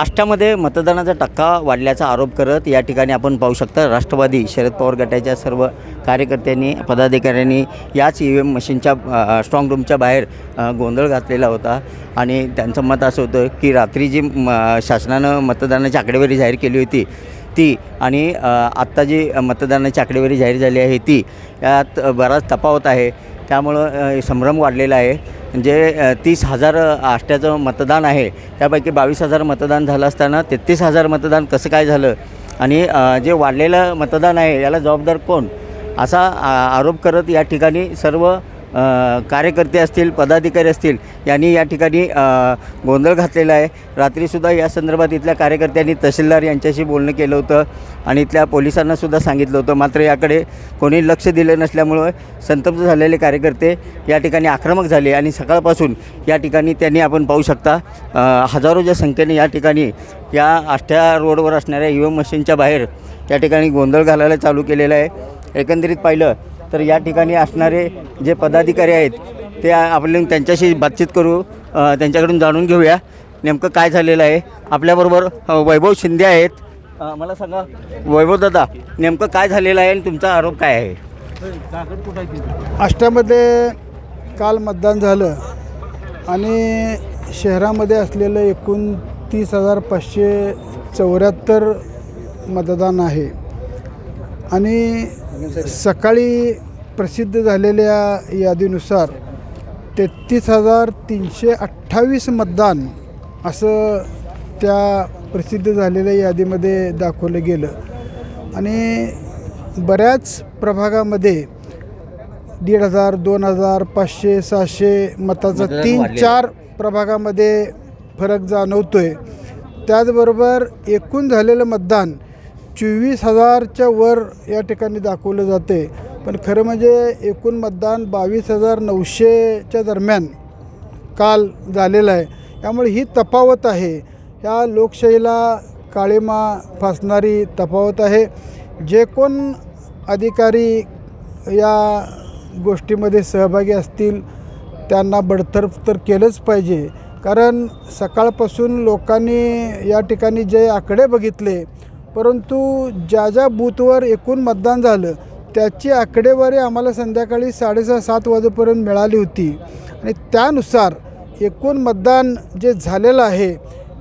आष्टामध्ये मतदानाचा टक्का वाढल्याचा आरोप करत या ठिकाणी आपण पाहू शकता राष्ट्रवादी शरद पवार गटाच्या सर्व कार्यकर्त्यांनी पदाधिकाऱ्यांनी याच ई व्ही एम मशीनच्या स्ट्रॉंग रूमच्या बाहेर गोंधळ घातलेला होता. आणि त्यांचं मत असं होतं की रात्री जी म, शासनानं मतदानाची आकडेवारी जाहीर केली होती ती आणि आत्ता जी मतदानाची आकडेवारी जाहीर झाली आहे ती यात बराच तफावत आहे. त्यामुळं संभ्रम वाढलेला आहे. जे तीस हजार आष्ट्याचं मतदान आहे त्यापैकी बावीस हजार मतदान झालं असताना तेहतीस हजार मतदान कसं काय झालं? आणि जे वाढलेलं मतदान आहे याला जबाबदार कोण? असा आरोप करत या ठिकाणी सर्व कार्यकर्ते असतील पदाधिकारी असतील यांनी या ठिकाणी गोंधळ घातलेला आहे. रात्रीसुद्धा या संदर्भात इथल्या कार्यकर्त्यांनी तहसीलदार यांच्याशी बोलणं केलं होतं आणि इथल्या पोलिसांनासुद्धा सांगितलं होतं. मात्र याकडे कोणी लक्ष दिलं नसल्यामुळं संतप्त झालेले कार्यकर्ते या ठिकाणी आक्रमक झाले आणि सकाळपासून या ठिकाणी त्यांनी आपण पाहू शकता हजारोच्या संख्येने या ठिकाणी या आष्ट्या रोडवर असणाऱ्या ई एम मशीनच्या बाहेर या ठिकाणी गोंधळ घालायला चालू केलेला आहे. एकंदरीत पाहिलं तर या ठिकाणी असणारे जे पदाधिकारी आहेत ते आपण त्यांच्याशी बातचीत करू त्यांच्याकडून जाणून घेऊया नेमकं काय झालेलं आहे. आपल्याबरोबर वैभव शिंदे आहेत. मला सांगा वैभव दादा नेमकं काय झालेलं आहे आणि तुमचा आरोप काय आहे? आष्ट्यामध्ये काल मतदान झालं आणि शहरामध्ये असलेलं एकूण तीस हजार पाचशे चौऱ्याहत्तर मतदान आहे. आणि सकाळी प्रसिद्ध झालेल्या यादीनुसार तेहतीस हजार तीनशे अठ्ठावीस मतदान असं त्या प्रसिद्ध झालेल्या यादीमध्ये दाखवलं गेलं. आणि बऱ्याच प्रभागामध्ये दीड हजार दोन हजार पाचशे सहाशे मताचा तीन. चार प्रभागामध्ये फरक जाणवतोय. त्याचबरोबर एकूण झालेलं मतदान चोवीस हजारच्या वर या ठिकाणी दाखवलं जाते. पण खरं म्हणजे एकूण मतदान बावीस हजार नऊशेच्या दरम्यान काल झालेलं आहे. त्यामुळे ही तफावत आहे. या लोकशाहीला काळीमा फासणारी तफावत आहे. जे कोण अधिकारी या गोष्टीमध्ये सहभागी असतील त्यांना बडतर्फ तर केलंच पाहिजे. कारण सकाळपासून लोकांनी या ठिकाणी जे आकडे बघितले परंतु ज्या ज्या बूथवर एकूण मतदान झालं त्याची आकडेवारी आम्हाला संध्याकाळी साडेसहा सात वाजेपर्यंत मिळाली होती. आणि त्यानुसार एकूण मतदान जे झालेलं आहे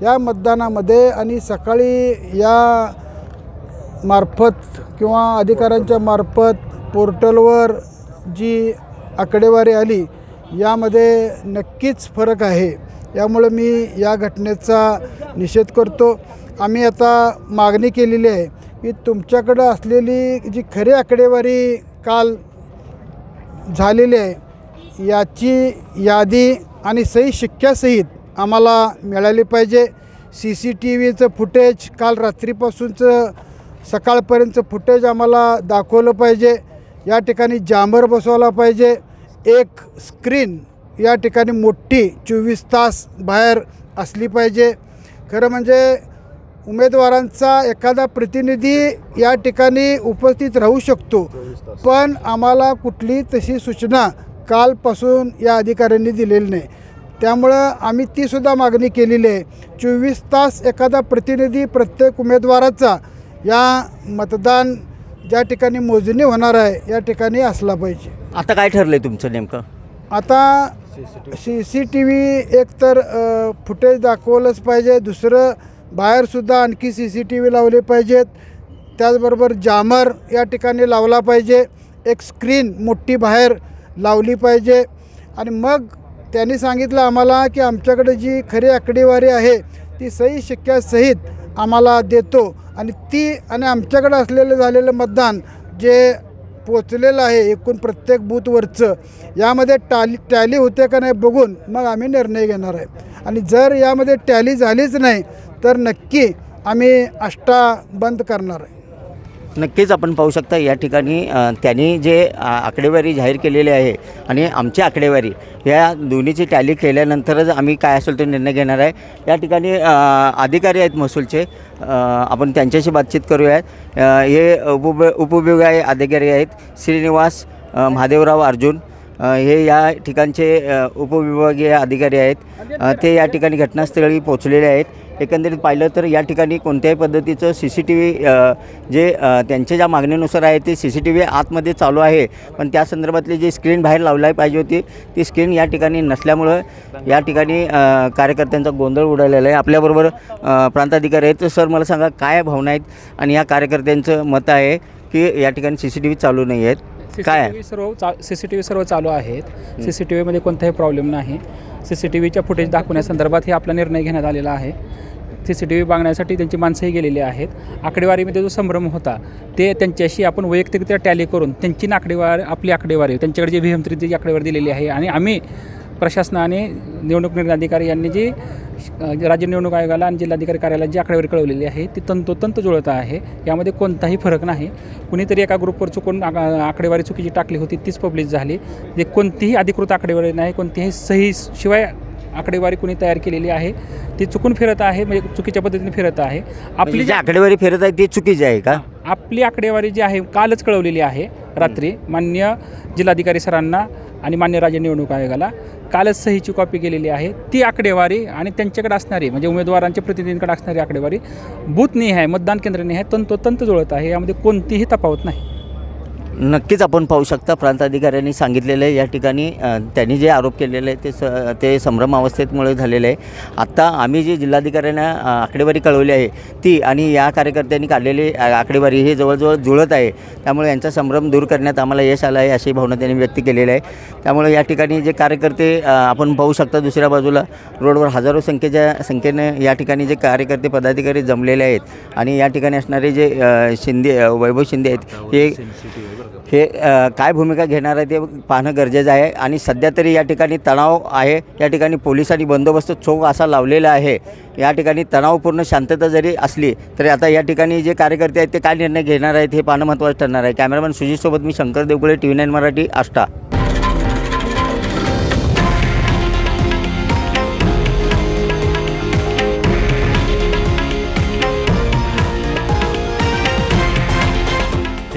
या मतदानामध्ये आणि सकाळी या मार्फत किंवा अधिकाऱ्यांच्या मार्फत पोर्टलवर जी आकडेवारी आली यामध्ये नक्कीच फरक आहे. यामुळं मी या घटनेचा निषेध करतो. आम्ही आता मागणी केलेली आहे की तुमच्याकडं असलेली जी खरी आकडेवारी काल झालेली आहे याची यादी आणि सही शिक्क्यासहित आम्हाला मिळाली पाहिजे. सी सी टी व्हीचं फुटेज काल रात्रीपासूनचं सकाळपर्यंतचं फुटेज आम्हाला दाखवलं पाहिजे. या ठिकाणी जांबर बसवला पाहिजे. एक स्क्रीन या ठिकाणी मोठी चोवीस तास बाहेर असली पाहिजे. खरं म्हणजे उमेदवारांचा एखादा प्रतिनिधी या ठिकाणी उपस्थित राहू शकतो. पण आम्हाला कुठली तशी सूचना कालपासून या अधिकाऱ्यांनी दिलेली नाही. त्यामुळं आम्ही तीसुद्धा मागणी केलेली आहे. चोवीस तास एखादा प्रतिनिधी प्रत्येक उमेदवाराचा या मतदान ज्या ठिकाणी मोजणी होणार आहे या ठिकाणी असला पाहिजे. आता काय ठरलं आहे तुमचं नेमकं? आता सी सी टी व्ही एक तर अ, फुटेज दाखवलंच पाहिजे. दुसरं बाहेरसुद्धा आणखी सी सी टी व्ही लावले पाहिजेत. त्याचबरोबर जामर या ठिकाणी लावला पाहिजे. एक स्क्रीन मोठी बाहेर लावली पाहिजे. आणि मग त्यांनी सांगितलं आम्हाला की आमच्याकडे जी खरी आकडेवारी आहे ती सही शिक्क्यासहित आम्हाला देतो. आणि ती आणि आमच्याकडे असलेलं झालेलं मतदान जे पोचलेलं आहे एकूण प्रत्येक बूथवरचं यामध्ये टाली टॅली होते का नाही बघून मग आम्ही निर्णय घेणार आहे. आणि जर यामध्ये टॅली झालीच नाही तर नक्की आम्ही आष्टा बंद करणार आहे. नक्कीच आपण पाहू शकता या ठिकाणी त्यांनी जे आकडेवारी जाहीर केलेली आहे आणि आमची आकडेवारी या दोन्हीची टॅली केल्यानंतरच आम्ही काय असेल तो निर्णय घेणार आहे. या ठिकाणी अधिकारी आहेत महसूलचे आपण त्यांच्याशी बातचीत करूयात. हे उपभ उपविभागीय अधिकारी आहेत श्रीनिवास महादेवराव अर्जुन. हे या ठिकाणचे उपविभागीय अधिकारी आहेत. ते या ठिकाणी घटनास्थळी पोचलेले आहेत. एकंदरीत पाहिलं तर या ठिकाणी कोणत्याही पद्धतीचं C C T V J त्यांच्या ज्या मागणीनुसार आहे ते सी सी टी व्ही आतमध्ये चालू आहे. पण त्या संदर्भातली जी स्क्रीन बाहेर लावली पाहिजे होती ती स्क्रीन या ठिकाणी नसल्यामुळं या ठिकाणी कार्यकर्त्यांचा गोंधळ उडालेला आहे. आपल्याबरोबर प्रांताधिकारी आहेत. तर सर मला सांगा काय भावना आहेत? आणि या कार्यकर्त्यांचं मत आहे की या ठिकाणी सी सी टी व्ही चालू नाही आहेत. काय? आहे CCTV सर्व चा सी सी टी व्ही सर्व चालू आहेत. सी सी टी व्हीमध्ये कोणताही प्रॉब्लेम नाही. सी सी टी व्हीच्या फुटेज दाखवण्यासंदर्भात हे आपला निर्णय घेण्यात आलेला आहे. सी सी टी व्ही बघण्यासाठी त्यांची माणसंही गेलेली आहेत. आकडेवारीमध्ये जो संभ्रम होता ते त्यांच्याशी आपण वैयक्तिकरित्या टॅली करून त्यांची आकडेवारी आपली आकडेवारी त्यांच्याकडे जी व्ही एम जी आकडेवारी दिलेली आहे आणि आम्ही प्रशासनाने निवडणूक निर्णय अधिकारी यांनी जी राज्य निवडणूक आयोगाला आणि जिल्हाधिकारी कार्यालयात जी आकडेवारी कळवलेली आहे ती तंतोतंत जुळत आहे. यामध्ये कोणताही फरक नाही. कुणीतरी एका ग्रुपवर चुकून आका- आकडेवारी चुकीची टाकली होती तीच पब्लिश झाली. जे कोणतीही अधिकृत आकडेवारी नाही कोणतीही सही शिवाय आकडेवारी कुणी तयार केलेली आहे ती चुकून फिरत आहे म्हणजे चुकीच्या पद्धतीने फिरत आहे. आपली आपली जी जी आकडेवारी फिरत आहे ती चुकीची आहे का? आपली आकडेवारी जी आहे कालच कळवलेली आहे रात्री. मान्य जिल्हाधिकारी सरांना आणि मान्य राज्य निवडणूक आयोगाला कालच सहीची कॉपी केलेली आहे. ती आकडेवारी आणि त्यांच्याकडे असणारी म्हणजे उमेदवारांच्या प्रतिनिधींकडे असणारी आकडेवारी बूथनी आहे मतदान केंद्रनी आहे तंतोतंत जुळत आहे. यामध्ये कोणतीही तफावत नाही. नक्कीच आपण पाहू शकता. प्रांताधिकाऱ्यांनी सांगितलेलं आहे. या ठिकाणी त्यांनी जे आरोप केलेले आहे ते स ते संभ्रमावस्थेमुळे झालेले आहे. आत्ता आम्ही जी जिल्हाधिकाऱ्यांना आकडेवारी कळवली आहे ती आणि या कार्यकर्त्यांनी काढलेली आकडेवारी हे जवळजवळ जुळत आहे. त्यामुळे यांचा संभ्रम दूर करण्यात आम्हाला यश आलं आहे अशी भावना त्यांनी व्यक्त केलेली आहे. त्यामुळे या ठिकाणी जे कार्यकर्ते आपण पाहू शकता दुसऱ्या बाजूला रोडवर हजारो संख्येच्या संख्येने या ठिकाणी जे कार्यकर्ते पदाधिकारी जमलेले आहेत. आणि या ठिकाणी असणारे जे शिंदे वैभव शिंदे आहेत हे हे काय भूमिका घेणार आहे ते पाहणं गरजेचं आहे. आणि सध्या तरी या ठिकाणी तणाव आहे. या ठिकाणी पोलिसांनी बंदोबस्त चोख असा लावलेला आहे. या ठिकाणी तणावपूर्ण शांतता जरी असली तरी आता या ठिकाणी जे कार्यकर्ते आहेत ते काय निर्णय घेणार आहेत हे पाहणं महत्त्वाचं ठरणार आहे. कॅमेरामॅन सुजितसोबत मी Shankar Devkule T V nine Marathi Ashta.